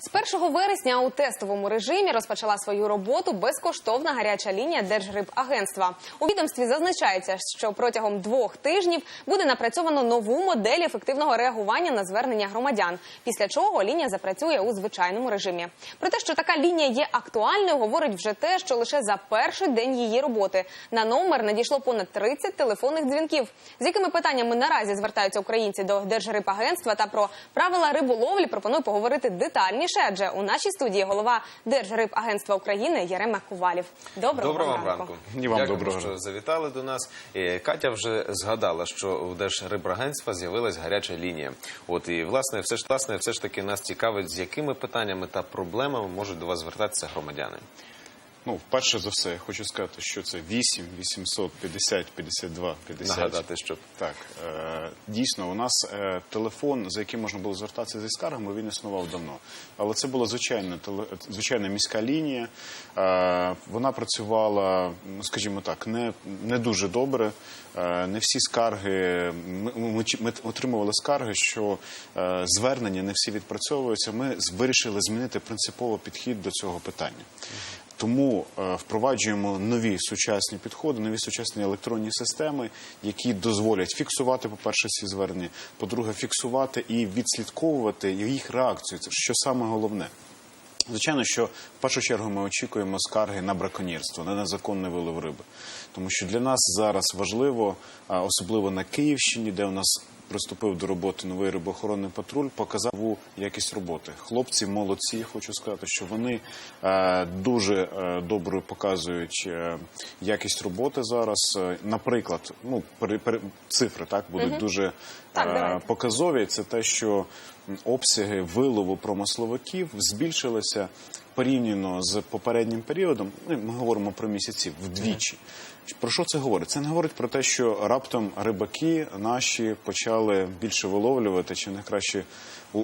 З 1 вересня у тестовому режимі розпочала свою роботу безкоштовна гаряча лінія Держрибагентства. У відомстві зазначається, що протягом двох тижнів буде напрацьовано нову модель ефективного реагування на звернення громадян. Після чого лінія запрацює у звичайному режимі. Про те, що така лінія є актуальною, говорить вже те, що лише за перший день її роботи на номер надійшло понад 30 телефонних дзвінків. З якими питаннями наразі звертаються українці до Держрибагентства та про правила риболовлі пропоную поговорити детальніше. Адже у нашій студії голова Держрибагентства України Ярема Кувалів. Доброго, Доброго вам ранку. ранку. І вам Дякую, доброго що завітали до нас. Катя вже згадала, що у Держрибагентства з'явилась гаряча лінія. От і власне, все ж власне, все ж таки нас цікавить, з якими питаннями та проблемами можуть до вас звертатися громадяни. Ну, перше за все, я хочу сказати, що це 8 850 52 50. Нагадати, що Так, е, дійсно, у нас е, телефон, за яким можна було звертатися зі скаргами, він існував давно. Але це була звичайна, звичайна міська лінія. Е, вона працювала, ну, скажімо так, не, не дуже добре. Е, не всі скарги, ми, ми, ми отримували скарги, що е, звернення не всі відпрацьовуються. Ми вирішили змінити принципово підхід до цього питання. Тому е, впроваджуємо нові сучасні підходи, нові сучасні електронні системи, які дозволять фіксувати, по-перше, ці звернення, по-друге, фіксувати і відслідковувати їх реакцію. Це що саме головне. Звичайно, що в першу чергу ми очікуємо скарги на браконьєрство, на незаконний вилов риби. Тому що для нас зараз важливо, особливо на Київщині, де у нас приступив до роботи новий рибоохоронний патруль, показав якість роботи. Хлопці молодці, хочу сказати, що вони е, дуже е, добре показують е, якість роботи зараз. Наприклад, ну цифри так будуть дуже Так, показові. Це те, що обсяги вилову промисловиків збільшилися порівняно з попереднім періодом. Ну, Ми говоримо про місяці вдвічі. Про що це говорить? Це не говорить про те, що раптом рибаки наші почали більше виловлювати, чи не краще е,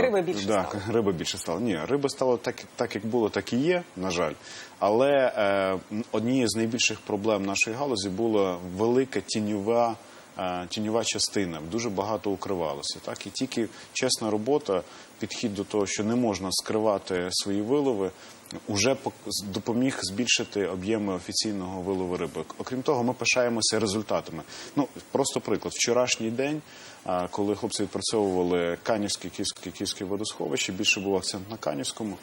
Риби більше да, стало. риби більше стало. Ні, риби стало так, так як було, так і є, на жаль. Але е, однією з найбільших проблем нашої галузі була велика тіньова. Е, Тіньова частина дуже багато укривалося. Так і тільки чесна робота, підхід до того, що не можна скривати свої вилови, пок- допоміг збільшити об'єми офіційного вилову риби. Окрім того, ми пишаємося результатами. Ну просто приклад, вчорашній день, коли хлопці відпрацьовували Канівське, Київське, Київське водосховище, більше був акцент на Канівському,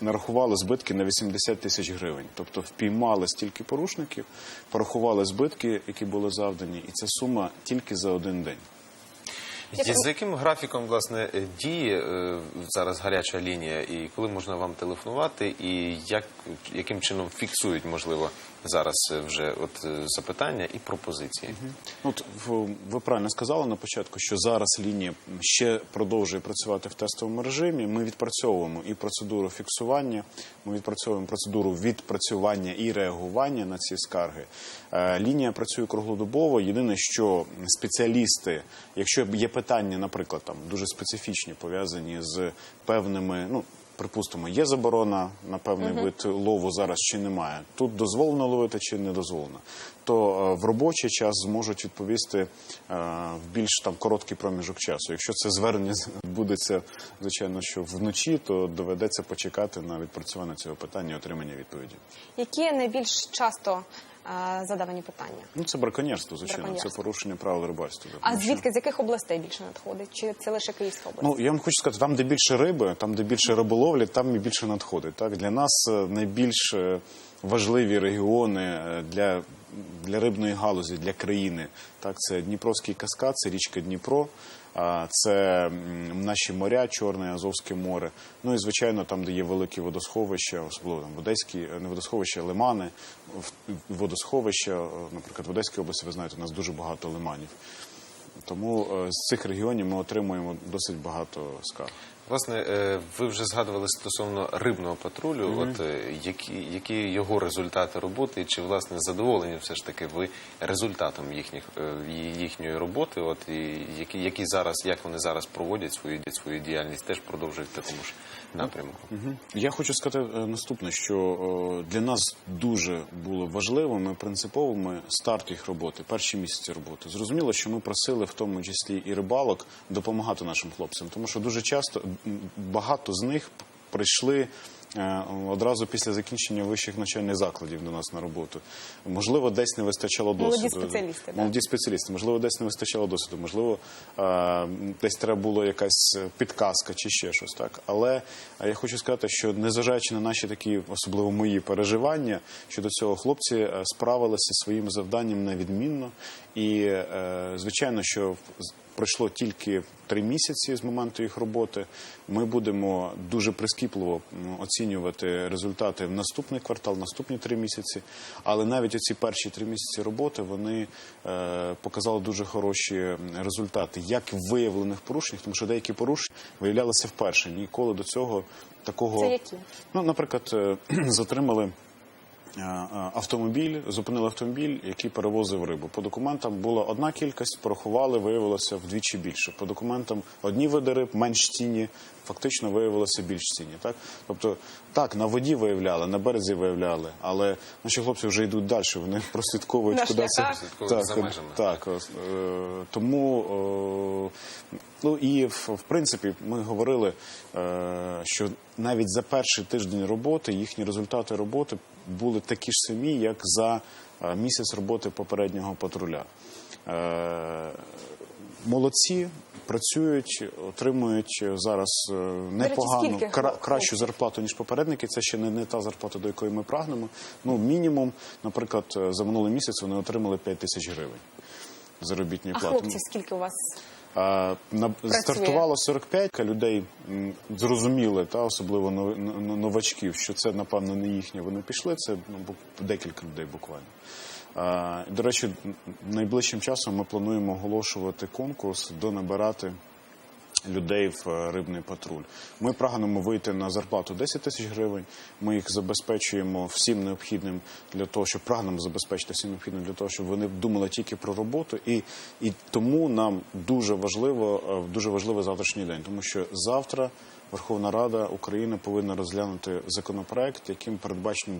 нарахували збитки на 80 тисяч гривень. Тобто впіймали стільки порушників, порахували збитки, які були завдані, і це сума тільки за один день. Є- З яким графіком власне е, діє е, зараз гаряча лінія, і коли можна вам телефонувати, і як яким чином фіксують можливо зараз е, вже от е, запитання і пропозиції? Ну, От ви правильно сказали на початку, що зараз лінія ще продовжує працювати в тестовому режимі. Ми відпрацьовуємо і процедуру фіксування, ми відпрацьовуємо процедуру відпрацювання і реагування на ці скарги. Е, Лінія працює круглодобово. Єдине, що спеціалісти, якщо є питання, наприклад, там дуже специфічні, пов'язані з певними, ну. Припустимо, є заборона на певний вид лову зараз чи немає. Тут дозволено ловити чи не дозволено. То е, в робочий час зможуть відповісти е, в більш там короткий проміжок часу. Якщо це звернення відбудеться, звичайно, що вночі, то доведеться почекати на відпрацювання цього питання і отримання відповіді. Які найбільш часто е, задавані питання? Ну це браконьєрство, звичайно, Браконьєрство. це порушення правил рибальства. А звідки з яких областей більше надходить? Чи це лише Київська область? Ну я вам хочу сказати, там, де більше риби, там, де більше риболовлі, там і більше надходить. Так для нас е, найбільш е, важливі регіони е, для, для рибної галузі, для країни. Так, це Дніпровський каскад, це річка Дніпро. Це наші моря, Чорне, Азовське море. Ну і звичайно, там, де є великі водосховища, особливо там в Одеській, е, не водосховища, лимани, водосховища, е, наприклад, в Одеській області, ви знаєте, у нас дуже багато лиманів. Тому з цих регіонів ми отримуємо досить багато скарг. Власне, е, ви вже згадували стосовно рибного патрулю. От е, які, які його результати роботи, і чи власне задоволені все ж таки ви результатом їхніх е, їхньої роботи? От і які, які зараз, як вони зараз проводять свою свою діяльність, теж продовжують в такому ж напрямку. Я хочу сказати наступне, що для нас дуже було важливими, принциповими старт їх роботи, перші місяці роботи. Зрозуміло, що ми просили в тому числі і рибалок допомагати нашим хлопцям, тому що дуже часто багато з них прийшли. е, Одразу після закінчення вищих навчальних закладів до нас на роботу. Можливо, десь не вистачало Молоді досвіду. спеціалісти, так. Молоді спеціалісти. Можливо, десь не вистачало досвіду. Можливо, е, десь треба було якась підказка чи ще щось. Так, але е, я хочу сказати, що незважаючи на наші такі, особливо мої переживання щодо цього, хлопці справилися зі своїм завданням на відмінно. І е, звичайно, що пройшло тільки три місяці з моменту їх роботи. Ми будемо дуже прискіпливо оцінювати результати в наступний квартал, наступні три місяці. Але навіть оці перші три місяці роботи вони е, показали дуже хороші результати, як в виявлених порушеннях, тому що деякі порушення виявлялися вперше. Ніколи до цього такого Це які? ну, наприклад, е, затримали. Е, е, Автомобіль зупинили автомобіль, який перевозив рибу. По документам була одна кількість, порахували, виявилося вдвічі більше. По документам одні види риб менш цінні, фактично виявилося більш цінні. Так, тобто, так на воді виявляли, на березі виявляли, але наші хлопці вже йдуть далі. Вони прослідковують куди це шляхах. Слідкують за так, е, тому е, ну і в, в принципі ми говорили, е, що навіть за перший тиждень роботи їхні результати роботи були такі ж самі, як за е, місяць роботи попереднього патруля. Е, молодці. Працюють, отримують зараз непогану кра- кращу зарплату ніж попередники. Це ще не, не та зарплата, до якої ми прагнемо. Ну мінімум, наприклад, за минулий місяць вони отримали 5 тисяч гривень заробітної А плати. хлопців скільки у вас? На, стартувало 45 людей, зрозуміли, та особливо нов- новачків, що це напевно не їхнє. Вони пішли. Це ну, декілька людей буквально. До речі, найближчим часом ми плануємо оголошувати конкурс, донабирати людей в е, рибний патруль. Ми прагнемо вийти на зарплату 10 тисяч гривень. Ми їх забезпечуємо всім необхідним для того, щоб прагнемо забезпечити всім необхідним для того, щоб вони думали тільки про роботу. І, і тому нам дуже важливо, е, дуже важливий завтрашній день, тому що завтра. Верховна Рада України повинна розглянути законопроект, яким передбачено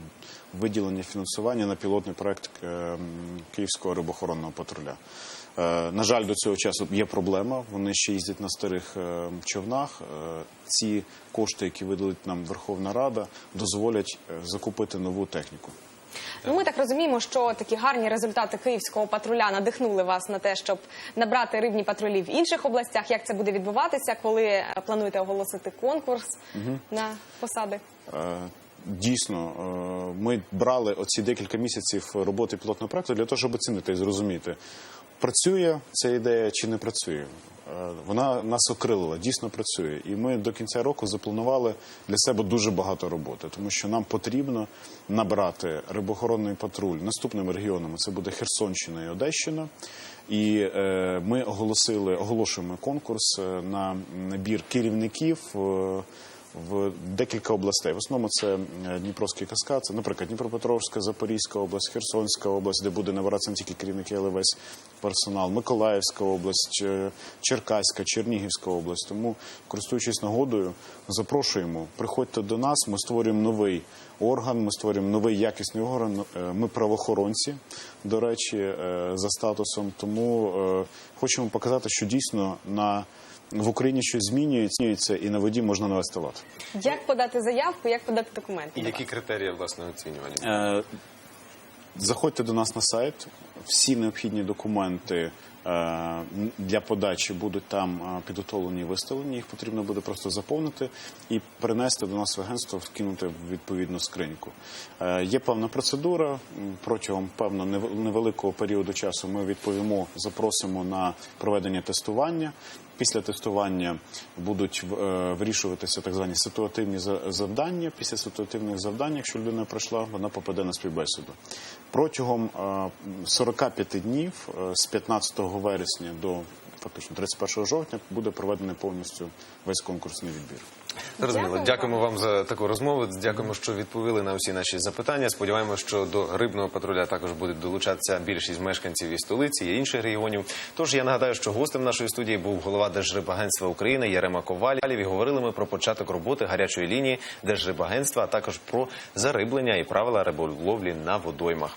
виділення фінансування на пілотний проект е, Київського рибохоронного патруля. Е, На жаль, до цього часу є проблема. Вони ще їздять на старих е, човнах. Е, Ці кошти, які виділить нам Верховна Рада, дозволять закупити нову техніку. Ну, ми так розуміємо, що такі гарні результати київського патруля надихнули вас на те, щоб набрати рибні патрулі в інших областях. Як це буде відбуватися, коли плануєте оголосити конкурс на посади? Дійсно, ми брали оці декілька місяців роботи пілотного проекту для того, щоб оцінити і зрозуміти, працює ця ідея чи не працює. Е, Вона нас окрилила, дійсно працює. І ми до кінця року запланували для себе дуже багато роботи, тому що нам потрібно набрати рибохоронний патруль наступними регіонами. Це буде Херсонщина і Одещина. І е, ми оголосили, оголошуємо конкурс е, на набір керівників. е, в декілька областей. В основному це е, Дніпровський каскад, це, наприклад, Дніпропетровська, Запорізька область, Херсонська область, де буде набиратися не тільки керівники, але весь персонал, Миколаївська область, е, Черкаська, Чернігівська область. Тому, користуючись нагодою, запрошуємо, приходьте до нас. Ми створюємо новий орган, ми створюємо новий якісний орган. Е, Ми правоохоронці, до речі, за статусом. Тому хочемо показати, що дійсно на в Україні щось змінюється, і на воді можна навести лад. Як подати заявку, як подати документи? І які критерії власне оцінювання? Е, Заходьте до нас на сайт. Всі необхідні документи е, для подачі будуть там е, підготовлені і виставлені. Їх потрібно буде просто заповнити і принести до нас в агентство, вкинути в відповідну скриньку. Е, Є певна процедура. Протягом певно нев- невеликого періоду часу ми відповімо, запросимо на проведення тестування. Після тестування будуть е, вирішуватися так звані ситуативні за- завдання. Після ситуативних завдань, якщо людина пройшла, вона попаде на співбесіду. Протягом е, 45 днів е, з 15 вересня до фактично 31 жовтня буде проведений повністю весь конкурсний відбір. Зрозуміло. Дякуємо вам за таку розмову. Дякуємо, що відповіли на всі наші запитання. Сподіваємося, що до рибного патруля також будуть долучатися більшість мешканців і столиці, і інших регіонів. Тож я нагадаю, що гостем нашої студії був голова Держрибагентства України Ярема Ковалів. І говорили ми про початок роботи гарячої лінії Держрибагентства, а також про зариблення і правила риболовлі на водоймах.